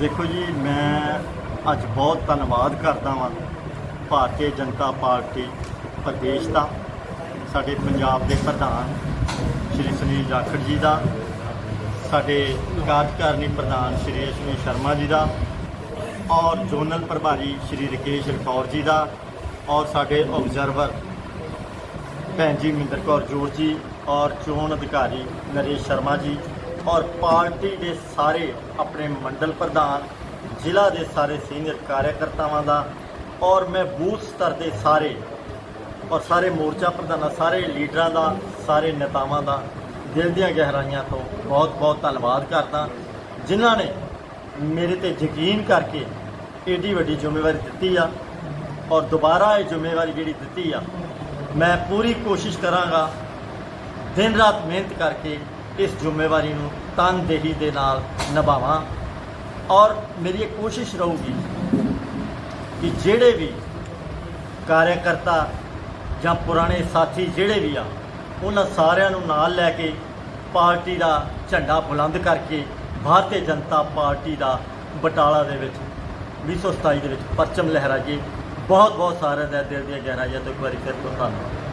ਦੇਖੋ ਜੀ, ਮੈਂ ਅੱਜ ਬਹੁਤ ਧੰਨਵਾਦ ਕਰਦਾ ਵਾਂ ਭਾਰਤੀ ਜਨਤਾ ਪਾਰਟੀ ਪ੍ਰਦੇਸ਼ ਦਾ, ਸਾਡੇ ਪੰਜਾਬ ਦੇ ਪ੍ਰਧਾਨ ਸ਼੍ਰੀ ਸੁਨੀਲ ਜਾਖੜ ਜੀ ਦਾ, ਸਾਡੇ ਕਾਰਜਕਾਰਨੀ ਪ੍ਰਧਾਨ ਸ਼੍ਰੀ ਅਸ਼ਵਨੀ ਸ਼ਰਮਾ ਜੀ ਦਾ ਔਰ ਜ਼ੋਨਲ ਪ੍ਰਭਾਰੀ ਸ਼੍ਰੀ ਰਕੇਸ਼ ਰਕੌਰ ਜੀ ਦਾ ਔਰ ਸਾਡੇ ਆਬਜ਼ਰਵਰ ਭੈਣ ਜੀ ਮਿੰਦਰ ਕੌਰ ਜੋੜ ਜੀ ਔਰ ਚੋਣ ਅਧਿਕਾਰੀ ਨਰੇਸ਼ ਸ਼ਰਮਾ ਜੀ ਔਰ ਪਾਰਟੀ ਦੇ ਸਾਰੇ ਆਪਣੇ ਮੰਡਲ ਪ੍ਰਧਾਨ, ਜ਼ਿਲ੍ਹਾ ਦੇ ਸਾਰੇ ਸੀਨੀਅਰ ਕਾਰਜਕਰਤਾਵਾਂ ਦਾ ਔਰ ਮੈਂ ਬੂਥ ਸਤਰ ਦੇ ਸਾਰੇ ਔਰ ਸਾਰੇ ਮੋਰਚਾ ਪ੍ਰਧਾਨਾਂ, ਸਾਰੇ ਲੀਡਰਾਂ ਦਾ, ਸਾਰੇ ਨੇਤਾਵਾਂ ਦਾ ਦਿਲ ਦੀਆਂ ਗਹਿਰਾਈਆਂ ਤੋਂ ਬਹੁਤ ਬਹੁਤ ਧੰਨਵਾਦ ਕਰਦਾ, ਜਿਨ੍ਹਾਂ ਨੇ ਮੇਰੇ ਤੇ ਯਕੀਨ ਕਰਕੇ ਏਡੀ ਵੱਡੀ ਜ਼ਿੰਮੇਵਾਰੀ ਦਿੱਤੀ ਆ ਔਰ ਦੁਬਾਰਾ ਇਹ ਜ਼ਿੰਮੇਵਾਰੀ ਜਿਹੜੀ ਦਿੱਤੀ ਆ, ਮੈਂ ਪੂਰੀ ਕੋਸ਼ਿਸ਼ ਕਰਾਂਗਾ ਦਿਨ ਰਾਤ ਮਿਹਨਤ ਕਰਕੇ ਇਸ ਜ਼ਿੰਮੇਵਾਰੀ ਨੂੰ ਤਨਦੇਹੀ ਦੇ ਨਾਲ ਨਿਭਾਵਾਂ। ਔਰ ਮੇਰੀ ਇਹ ਕੋਸ਼ਿਸ਼ ਰਹੂਗੀ ਕਿ ਜਿਹੜੇ ਵੀ ਕਾਰਜਕਰਤਾ ਜਾਂ ਪੁਰਾਣੇ ਸਾਥੀ ਜਿਹੜੇ ਵੀ ਆ, ਉਹਨਾਂ ਸਾਰਿਆਂ ਨੂੰ ਨਾਲ ਲੈ ਕੇ ਪਾਰਟੀ ਦਾ ਝੰਡਾ ਬੁਲੰਦ ਕਰਕੇ ਭਾਰਤੀ ਜਨਤਾ ਪਾਰਟੀ ਦਾ ਬਟਾਲਾ ਦੇ ਵਿੱਚ 2027 ਦੇ ਵਿੱਚ ਪਰਚਮ ਲਹਿਰਾਈਏ। ਬਹੁਤ ਬਹੁਤ ਸਾਰਿਆਂ ਦਾ ਦਿਲ ਦੀਆਂ ਗਹਿਰਾਈਆਂ ਤੋਂ ਇੱਕ ਵਾਰੀ ਫਿਰ ਤੋਂ ਧੰਨਵਾਦ।